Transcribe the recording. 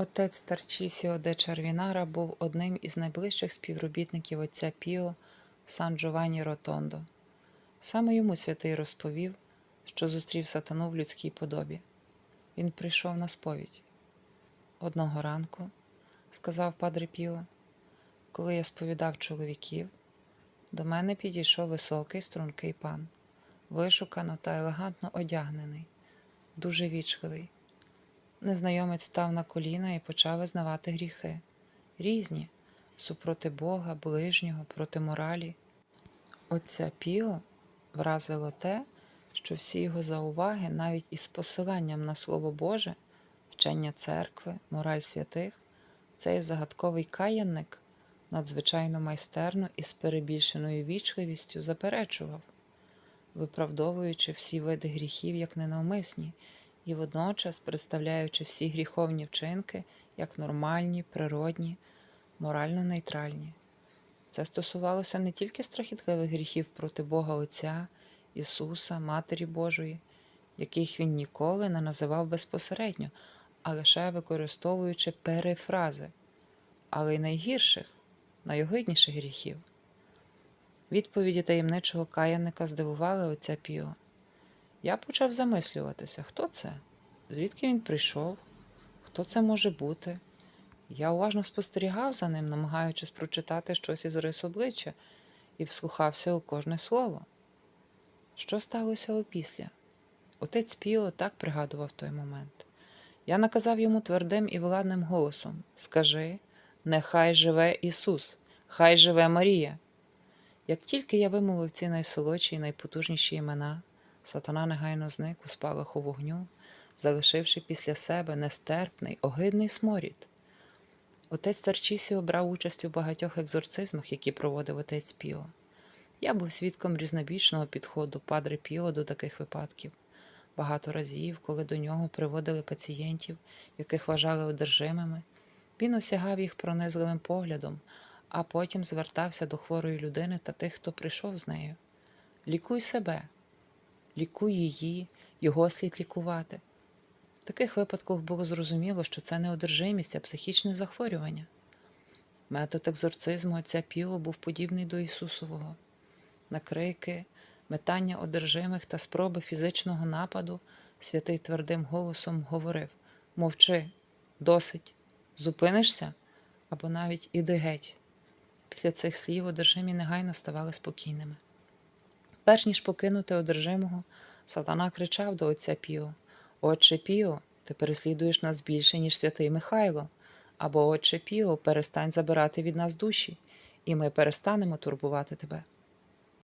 Отець Тарчісіо де Чарвінара був одним із найближчих співробітників отця Піо Сан Джованні Ротондо. Саме йому святий розповів, що зустрів сатану в людській подобі. Він прийшов на сповідь. Одного ранку, сказав Падре Піо, коли я сповідав чоловіків, до мене підійшов високий стрункий пан, вишукано та елегантно одягнений, дуже вічливий. Незнайомець став на коліна і почав визнавати гріхи різні супроти Бога, ближнього, проти моралі. Отця Піо вразило те, що всі його зауваги, навіть із посиланням на Слово Боже, вчення церкви, мораль святих, цей загадковий каянник надзвичайно майстерно і з перебільшеною вічливістю заперечував, виправдовуючи всі види гріхів як ненавмисні і водночас представляючи всі гріховні вчинки як нормальні, природні, морально нейтральні. Це стосувалося не тільки страхітливих гріхів проти Бога Отця, Ісуса, Матері Божої, яких він ніколи не називав безпосередньо, а лише використовуючи перефрази, але й найгірших, найогидніших гріхів. Відповіді таємничого каяника здивували отця Піо. Я почав замислюватися, хто це, звідки він прийшов, хто це може бути. Я уважно спостерігав за ним, намагаючись прочитати щось із рис обличчя, і вслухався у кожне слово. Що сталося опісля? Отець Піо так пригадував той момент. Я наказав йому твердим і владним голосом Скажи, нехай живе Ісус, хай живе Марія. Як тільки я вимовив ці найсолодші і найпотужніші імена, сатана негайно зник у спалаху вогню, залишивши після себе нестерпний, огидний сморід. Отець Тарчісіо брав участь у багатьох екзорцизмах, які проводив отець Піо. Я був свідком різнобічного підходу Падре Піо до таких випадків. Багато разів, коли до нього приводили пацієнтів, яких вважали одержимими, він осягав їх пронизливим поглядом, а потім звертався до хворої людини та тих, хто прийшов з нею. Лікуй себе, лікуй її, його слід лікувати. В таких випадках було зрозуміло, що це не одержимість, а психічне захворювання. Метод екзорцизму отця Піо був подібний до Ісусового. На крики, метання одержимих та спроби фізичного нападу святий твердим голосом говорив Мовчи, досить, зупинишся або навіть іди геть. Після цих слів одержимі негайно ставали спокійними. Перш ніж покинути одержимого, сатана кричав до отця Піо Отче Піо, ти переслідуєш нас більше, ніж святий Михайло, або Отче Піо, перестань забирати від нас душі, і ми перестанемо турбувати тебе.